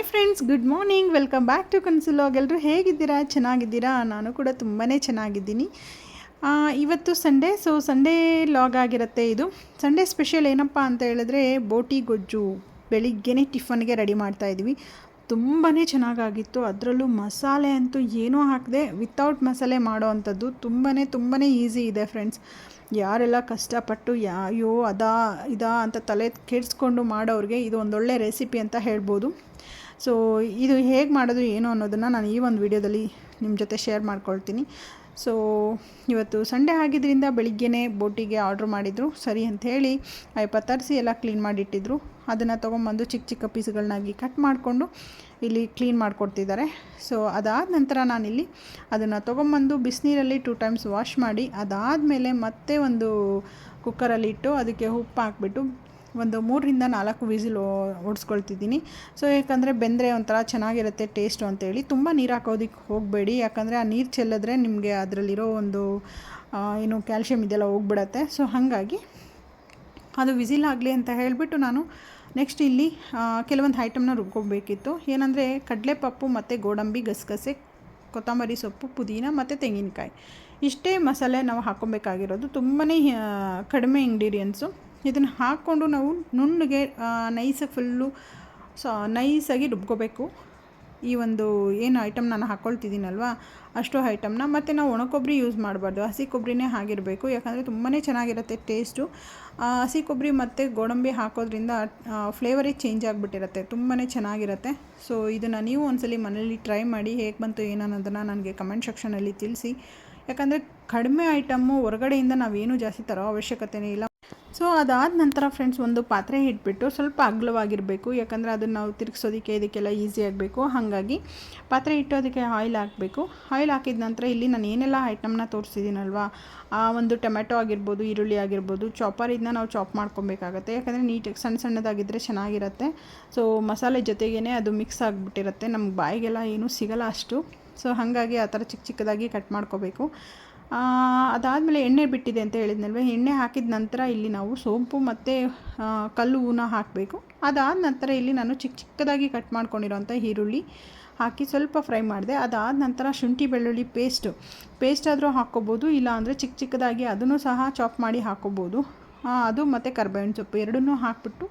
Hi friends good morning welcome back to ಕನ್ಸುಲಾಗ್ ಎಲ್ಲರೂ ಹೇಗಿದ್ದೀರಾ? ಚೆನ್ನಾಗಿದ್ದೀರಾ? ನಾನು ಕೂಡ ತುಂಬಾ ಚೆನ್ನಾಗಿದ್ದೀನಿ. ಇವತ್ತು ಸಂಡೇ ಸೊ ಸಂಡೇ ಲಾಗ್ ಆಗಿರುತ್ತೆ ಇದು. ಸಂಡೇ ಸ್ಪೆಷಲ್ ಏನಪ್ಪ ಅಂತ ಹೇಳಿದ್ರೆ ಬೋಟಿ ಗೊಜ್ಜು ಬೆಳಿಗ್ಗೆನೇ ಟಿಫನ್ಗೆ ರೆಡಿ ಮಾಡ್ತಾ ಇದ್ವಿ. ತುಂಬಾ ಚೆನ್ನಾಗಾಗಿತ್ತು. ಅದರಲ್ಲೂ ಮಸಾಲೆ ಅಂತೂ ಏನೂ ಹಾಕದೆ ವಿತೌಟ್ ಮಸಾಲೆ ಮಾಡೋ ಅಂಥದ್ದು ತುಂಬಾ ತುಂಬಾ ಈಸಿ ಇದೆ ಫ್ರೆಂಡ್ಸ್ ಯಾರೆಲ್ಲ ಕಷ್ಟಪಟ್ಟು ಅಯ್ಯೋ, ಅದಾ, ಇದಾ ಅಂತ ತಲೆ ಕೆಡಿಸ್ಕೊಂಡು ಮಾಡೋರಿಗೆ ಇದು ಒಂದೊಳ್ಳೆ ರೆಸಿಪಿ ಅಂತ ಹೇಳ್ಬೋದು. ಸೊ ಇದು ಹೇಗೆ ಮಾಡೋದು ಏನು ಅನ್ನೋದನ್ನು ನಾನು ಈ ಒಂದು ವಿಡಿಯೋದಲ್ಲಿ ನಿಮ್ಮ ಜೊತೆ ಶೇರ್ ಮಾಡ್ಕೊಳ್ತೀನಿ. ಸೊ ಇವತ್ತು ಸಂಡೇ ಆಗಿದ್ದರಿಂದ ಬೆಳಿಗ್ಗೆನೇ ಬೋಟಿಗೆ ಆರ್ಡ್ರ್ ಮಾಡಿದರು. ಸರಿ ಅಂತ ಹೇಳಿ ತರಿಸಿ ಎಲ್ಲ ಕ್ಲೀನ್ ಮಾಡಿಟ್ಟಿದ್ರು. ಅದನ್ನು ತೊಗೊಂಬಂದು ಚಿಕ್ಕ ಚಿಕ್ಕ ಪೀಸ್ಗಳನ್ನಾಗಿ ಕಟ್ ಮಾಡಿಕೊಂಡು ಇಲ್ಲಿ ಕ್ಲೀನ್ ಮಾಡಿಕೊಡ್ತಿದ್ದಾರೆ. ಸೊ ಅದಾದ ನಂತರ ನಾನಿಲ್ಲಿ ಅದನ್ನು ತೊಗೊಂಬಂದು ಬಿಸಿನೀರಲ್ಲಿ ಟೂ ಟೈಮ್ಸ್ ವಾಶ್ ಮಾಡಿ, ಅದಾದಮೇಲೆ ಮತ್ತೆ ಒಂದು ಕುಕ್ಕರಲ್ಲಿ ಇಟ್ಟು ಅದಕ್ಕೆ ಉಪ್ಪು ಹಾಕ್ಬಿಟ್ಟು ಒಂದು ಮೂರರಿಂದ ನಾಲ್ಕು ವಿಸಿಲ್ ಓಡಿಸ್ಕೊಳ್ತಿದ್ದೀನಿ. ಸೊ ಯಾಕಂದರೆ ಬೆಂದರೆ ಒಂಥರ ಚೆನ್ನಾಗಿರುತ್ತೆ ಟೇಸ್ಟು ಅಂತೇಳಿ. ತುಂಬ ನೀರು ಹಾಕೋದಕ್ಕೆ ಹೋಗಬೇಡಿ. ಯಾಕಂದರೆ ಆ ನೀರು ಚೆಲ್ಲಿದ್ರೆ ನಿಮಗೆ ಅದರಲ್ಲಿರೋ ಒಂದು ಏನು ಕ್ಯಾಲ್ಶಿಯಮ್ ಇದೆಲ್ಲ ಹೋಗ್ಬಿಡತ್ತೆ. ಸೊ ಹಾಗಾಗಿ ಅದು ವಿಸಿಲ್ ಆಗಲಿ ಅಂತ ಹೇಳಿಬಿಟ್ಟು ನಾನು ನೆಕ್ಸ್ಟ್ ಇಲ್ಲಿ ಕೆಲವೊಂದು ಐಟಮ್ನ ರುಬ್ಕೋಬೇಕಿತ್ತು. ಏನಂದರೆ ಕಡಲೆಪಪ್ಪು ಮತ್ತು ಗೋಡಂಬಿ, ಗಸಗಸೆ, ಕೊತ್ತಂಬರಿ ಸೊಪ್ಪು, ಪುದೀನ ಮತ್ತು ತೆಂಗಿನಕಾಯಿ. ಇಷ್ಟೇ ಮಸಾಲೆ ನಾವು ಹಾಕ್ಕೊಬೇಕಾಗಿರೋದು ತುಂಬಾ ಕಡಿಮೆ ಇಂಗ್ರೀಡಿಯೆಂಟ್ಸು ಇದನ್ನು ಹಾಕ್ಕೊಂಡು ನಾವು ನುಣ್ಣಗೆ ನೈಸಾಗಿ ಫುಲ್ಲು, ಸೊ, ನೈಸಾಗಿ ರುಬ್ಕೋಬೇಕು. ಈ ಒಂದು ಏನು ಐಟಮ್ ನಾನು ಹಾಕ್ಕೊಳ್ತಿದ್ದೀನಲ್ವ ಅಷ್ಟು ಐಟಮ್ನ ಮತ್ತು ನಾವು ಒಣ ಕೊಬ್ಬರಿ ಯೂಸ್ ಮಾಡಬಾರ್ದು. ಹಸಿ ಕೊಬ್ಬರಿನೇ ಆಗಿರಬೇಕು ಯಾಕಂದರೆ ತುಂಬಾ ಚೆನ್ನಾಗಿರುತ್ತೆ ಟೇಸ್ಟು ಹಸಿ ಕೊಬ್ಬರಿ ಮತ್ತು ಗೋಡಂಬಿ ಹಾಕೋದ್ರಿಂದ ಫ್ಲೇವರೇ ಚೇಂಜ್ ಆಗಿಬಿಟ್ಟಿರುತ್ತೆ. ತುಂಬಾ ಚೆನ್ನಾಗಿರುತ್ತೆ. ಸೊ ಇದನ್ನು ನೀವು ಒಂದ್ಸಲಿ ಮನೇಲಿ ಟ್ರೈ ಮಾಡಿ ಹೇಗೆ ಬಂತು ಏನು ಅನ್ನೋದನ್ನು ನನಗೆ ಕಮೆಂಟ್ ಸೆಕ್ಷನಲ್ಲಿ ತಿಳಿಸಿ. ಯಾಕಂದರೆ ಕಡಿಮೆ ಐಟಮ್ಮು ಹೊರಗಡೆಯಿಂದ ನಾವೇನು ಜಾಸ್ತಿ ತರೋ ಅವಶ್ಯಕತೆನೇ ಇಲ್ಲ. ಸೊ ಅದಾದ ನಂತರ ಫ್ರೆಂಡ್ಸ್ ಒಂದು ಪಾತ್ರೆ ಇಟ್ಬಿಟ್ಟು ಸ್ವಲ್ಪ ಅಗ್ಲವಾಗಿರಬೇಕು. ಯಾಕಂದರೆ ಅದನ್ನು ನಾವು ತಿರುಗಿಸೋದಕ್ಕೆ ಇದಕ್ಕೆಲ್ಲ ಈಸಿ ಆಗಬೇಕು. ಹಾಗಾಗಿ ಪಾತ್ರೆ ಇಟ್ಟೋದಕ್ಕೆ ಆಯಿಲ್ ಹಾಕಬೇಕು. ಆಯಿಲ್ ಹಾಕಿದ ನಂತರ ಇಲ್ಲಿ ನಾನು ಏನೆಲ್ಲ ಐಟಮ್ನ ತೋರಿಸಿದ್ದೀನಲ್ವಾ? ಆ ಒಂದು ಟೊಮೆಟೊ ಆಗಿರ್ಬೋದು, ಈರುಳ್ಳಿ ಆಗಿರ್ಬೋದು ಚಾಪರ್ ಇದನ್ನ ನಾವು ಚಾಪ್ ಮಾಡ್ಕೊಬೇಕಾಗತ್ತೆ. ಯಾಕಂದರೆ ನೀಟಾಗಿ ಸಣ್ಣ ಸಣ್ಣದಾಗಿದ್ದರೆ ಚೆನ್ನಾಗಿರುತ್ತೆ. ಸೊ ಮಸಾಲೆ ಜೊತೆಗೇ ಅದು ಮಿಕ್ಸ್ ಆಗಿಬಿಟ್ಟಿರುತ್ತೆ. ನಮ್ಗೆ ಬಾಯಿಗೆಲ್ಲ ಏನೂ ಸಿಗಲ್ಲ ಅಷ್ಟು. ಸೊ ಹಾಗಾಗಿ ಆ ಥರ ಚಿಕ್ಕ ಚಿಕ್ಕದಾಗಿ ಕಟ್ ಮಾಡ್ಕೋಬೇಕು. ಅದಾದಮೇಲೆ ಎಣ್ಣೆ ಬಿಟ್ಟಿದೆ ಅಂತ ಹೇಳಿದ್ನಲ್ವ, ಎಣ್ಣೆ ಹಾಕಿದ ನಂತರ ಇಲ್ಲಿ ನಾವು ಸೋಂಪು ಮತ್ತು ಕಲ್ಲು ಹೂನ ಹಾಕಬೇಕು. ಅದಾದ ನಂತರ ಇಲ್ಲಿ ನಾನು ಚಿಕ್ಕ ಚಿಕ್ಕದಾಗಿ ಕಟ್ ಮಾಡ್ಕೊಂಡಿರೋಂಥ ಈರುಳ್ಳಿ ಹಾಕಿ ಸ್ವಲ್ಪ ಫ್ರೈ ಮಾಡಿದೆ. ಅದಾದ ನಂತರ ಶುಂಠಿ ಬೆಳ್ಳುಳ್ಳಿ ಪೇಸ್ಟು, ಪೇಸ್ಟ್ ಆದರೂ ಹಾಕ್ಕೋಬೋದು ಇಲ್ಲ ಅಂದರೆ ಚಿಕ್ಕ ಚಿಕ್ಕದಾಗಿ ಅದನ್ನು ಸಹ ಚಾಪ್ ಮಾಡಿ ಹಾಕ್ಕೋಬೋದು. ಅದು ಮತ್ತು ಕರ್ಬೇವಿನ ಸೊಪ್ಪು ಎರಡನ್ನೂ ಹಾಕ್ಬಿಟ್ಟು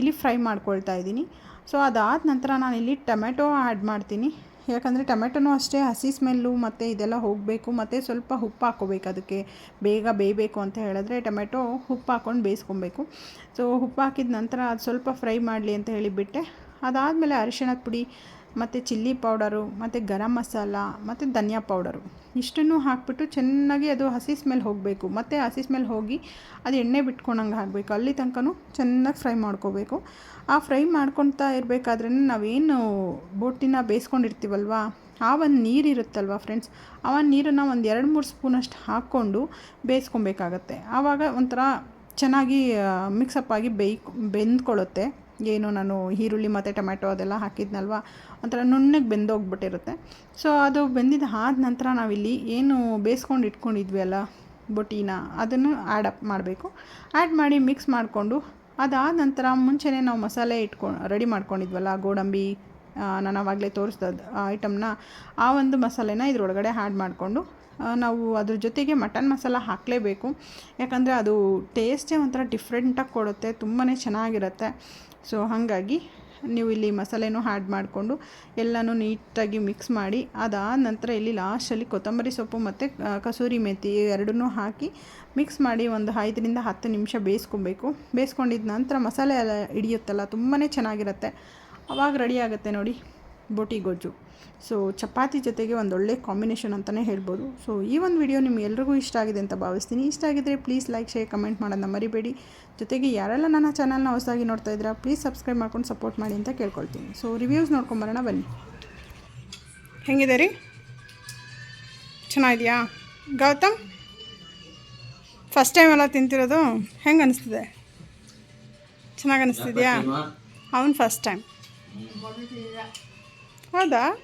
ಇಲ್ಲಿ ಫ್ರೈ ಮಾಡ್ಕೊಳ್ತಾ ಇದ್ದೀನಿ. ಸೊ ಅದಾದ ನಂತರ ನಾನು ಇಲ್ಲಿ ಟೊಮೆಟೊ ಆ್ಯಡ್ ಮಾಡ್ತೀನಿ. ಯಾಕಂದರೆ ಟೊಮೆಟೊನೂ ಅಷ್ಟೇ, ಹಸಿ ಸ್ಮೆಲ್ಲು ಮತ್ತು ಇದೆಲ್ಲ ಹೋಗಬೇಕು, ಮತ್ತು ಸ್ವಲ್ಪ ಉಪ್ಪು ಹಾಕೋಬೇಕು ಅದಕ್ಕೆ. ಬೇಗ ಬೇಯಬೇಕು ಅಂತ ಹೇಳಿದ್ರೆ ಟೊಮೆಟೊ ಉಪ್ಪು ಹಾಕ್ಕೊಂಡು ಬೇಯಿಸ್ಕೊಬೇಕು. ಸೊ ಉಪ್ಪು ಹಾಕಿದ ನಂತರ ಅದು ಸ್ವಲ್ಪ ಫ್ರೈ ಮಾಡಲಿ ಅಂತ ಹೇಳಿಬಿಟ್ಟೆ. ಅದಾದಮೇಲೆ ಅರಿಶಿಣದ ಪುಡಿ ಮತ್ತು ಚಿಲ್ಲಿ ಪೌಡರು, ಮತ್ತು ಗರಂ ಮಸಾಲ, ಮತ್ತು ಧನಿಯಾ ಪೌಡರು. ಇಷ್ಟನ್ನು ಹಾಕ್ಬಿಟ್ಟು ಚೆನ್ನಾಗಿ ಅದು ಹಸಿ ಸ್ಮೆಲ್ ಹೋಗಬೇಕು. ಮತ್ತು ಹಸಿ ಸ್ಮೆಲ್ ಹೋಗಿ ಅದು ಎಣ್ಣೆ ಬಿಟ್ಕೊಂಡಂಗೆ ಹಾಕಬೇಕು. ಅಲ್ಲಿ ತನಕನೂ ಚೆನ್ನಾಗಿ ಫ್ರೈ ಮಾಡ್ಕೋಬೇಕು. ಆ ಫ್ರೈ ಮಾಡ್ಕೊತಾ ಇರಬೇಕಾದ್ರೆ ನಾವೇನು ಬೋಟಿನ ಬೇಯಿಸ್ಕೊಂಡಿರ್ತೀವಲ್ವ? ಆ ಒಂದು ನೀರು ಇರುತ್ತಲ್ವ ಫ್ರೆಂಡ್ಸ್ ಆ ಒಂದು ನೀರನ್ನು ಒಂದು ಎರಡು ಮೂರು ಸ್ಪೂನಷ್ಟು ಹಾಕ್ಕೊಂಡು ಬೇಯಿಸ್ಕೊಬೇಕಾಗತ್ತೆ. ಆವಾಗ ಒಂಥರ ಚೆನ್ನಾಗಿ ಮಿಕ್ಸಪ್ ಆಗಿ ಬೇಯ್, ಬೆಂದ್ಕೊಳ್ಳುತ್ತೆ. ಏನು ನಾನು ಈರುಳ್ಳಿ ಮತ್ತು ಟೊಮೆಟೊ ಅದೆಲ್ಲ ಹಾಕಿದ್ನಲ್ವ? ಒಂಥರ ನುಣ್ಣಗೆ ಬೆಂದೋಗ್ಬಿಟ್ಟಿರುತ್ತೆ. ಸೊ ಅದು ಬೆಂದಿದ್ದು ಆದ ನಂತರ ನಾವಿಲ್ಲಿ ಏನು ಬೇಯಿಸ್ಕೊಂಡು ಇಟ್ಕೊಂಡಿದ್ವಿ ಅಲ್ಲ ಬೊಟ್ಟಿನ ಅದನ್ನು ಆ್ಯಡ್ ಅಪ್ ಮಾಡಬೇಕು. ಆ್ಯಡ್ ಮಾಡಿ ಮಿಕ್ಸ್ ಮಾಡಿಕೊಂಡು, ಅದಾದ ನಂತರ ಮುಂಚೆನೇ ನಾವು ಮಸಾಲೆ ಇಟ್ಕೊಂಡು ರೆಡಿ ಮಾಡ್ಕೊಂಡಿದ್ವಲ್ಲ, ಗೋಡಂಬಿ ನಾನು ಆವಾಗಲೇ ತೋರಿಸ್ದ ಐಟಮ್ನ ಆ ಒಂದು ಮಸಾಲೆನ ಇದ್ರೊಳಗಡೆ ಆ್ಯಡ್ ಮಾಡಿಕೊಂಡು ನಾವು ಅದ್ರ ಜೊತೆಗೆ ಮಟನ್ ಮಸಾಲ ಹಾಕಲೇಬೇಕು. ಯಾಕಂದರೆ ಅದು ಟೇಸ್ಟೇ ಒಂಥರ ಡಿಫ್ರೆಂಟಾಗಿ ಕೊಡುತ್ತೆ ತುಂಬಾ ಚೆನ್ನಾಗಿರುತ್ತೆ. ಸೊ ಹಾಗಾಗಿ ನೀವು ಇಲ್ಲಿ ಮಸಾಲೆನೂ ಆ್ಯಡ್ ಮಾಡಿಕೊಂಡು ಎಲ್ಲನೂ ನೀಟಾಗಿ ಮಿಕ್ಸ್ ಮಾಡಿ, ಅದಾದ ನಂತರ ಇಲ್ಲಿ ಲಾಸ್ಟಲ್ಲಿ ಕೊತ್ತಂಬರಿ ಸೊಪ್ಪು ಮತ್ತು ಕಸೂರಿ ಮೆಥಿ ಎರಡನ್ನೂ ಹಾಕಿ ಮಿಕ್ಸ್ ಮಾಡಿ ಒಂದು ಐದರಿಂದ ಹತ್ತು ನಿಮಿಷ ಬೇಯಿಸ್ಕೊಬೇಕು. ಬೇಯಿಸ್ಕೊಂಡಿದ್ದ ನಂತರ ಮಸಾಲೆ ಎಲ್ಲ ಹಿಡಿಯುತ್ತಲ್ಲ ತುಂಬಾ ಚೆನ್ನಾಗಿರುತ್ತೆ. ಅವಾಗ ರೆಡಿ ಆಗುತ್ತೆ ನೋಡಿ. ಬೋಟಿ ಗೊಜ್ಜು. ಸೊ ಚಪಾತಿ ಜೊತೆಗೆ ಒಂದು ಒಳ್ಳೆ ಕಾಂಬಿನೇಷನ್ ಅಂತಲೇ ಹೇಳ್ಬೋದು. ಸೊ ಈ ಒಂದು ವಿಡಿಯೋ ನಿಮ್ಗೆಲ್ರಿಗೂ ಇಷ್ಟ ಆಗಿದೆ ಅಂತ ಭಾವಿಸ್ತೀನಿ. ಇಷ್ಟ ಆಗಿದ್ರೆ ಪ್ಲೀಸ್ ಲೈಕ್ ಶೇರ್ ಕಮೆಂಟ್ ಮಾಡೋದನ್ನ ಮರಿಬೇಡಿ. ಜೊತೆಗೆ ಯಾರೆಲ್ಲ ನನ್ನ ಚಾನಲ್ನ ಹೊಸದಾಗಿ ನೋಡ್ತಾ ಇದ್ದೀರಾ ಪ್ಲೀಸ್ ಸಬ್ಸ್ಕ್ರೈಬ್ ಮಾಡ್ಕೊಂಡು ಸಪೋರ್ಟ್ ಮಾಡಿ ಅಂತ ಕೇಳ್ಕೊಳ್ತೀನಿ. ಸೊ ರಿವ್ಯೂಸ್ ನೋಡ್ಕೊಂಬರೋಣ ಬನ್ನಿ. ಹೆಂಗಿದೆ ರೀ? ಚೆನ್ನಾಗಿದೆಯಾ? ಗೌತಮ್? ಫಸ್ಟ್ ಟೈಮ್ ಎಲ್ಲ ತಿಂತಿರೋದು? ಹೆಂಗೆ ಅನಿಸ್ತಿದೆ? ಚೆನ್ನಾಗಿ ಅನಿಸ್ತಿದ್ಯಾ? ಅವನು ಫಸ್ಟ್ ಟೈಮ್ Ah, dá?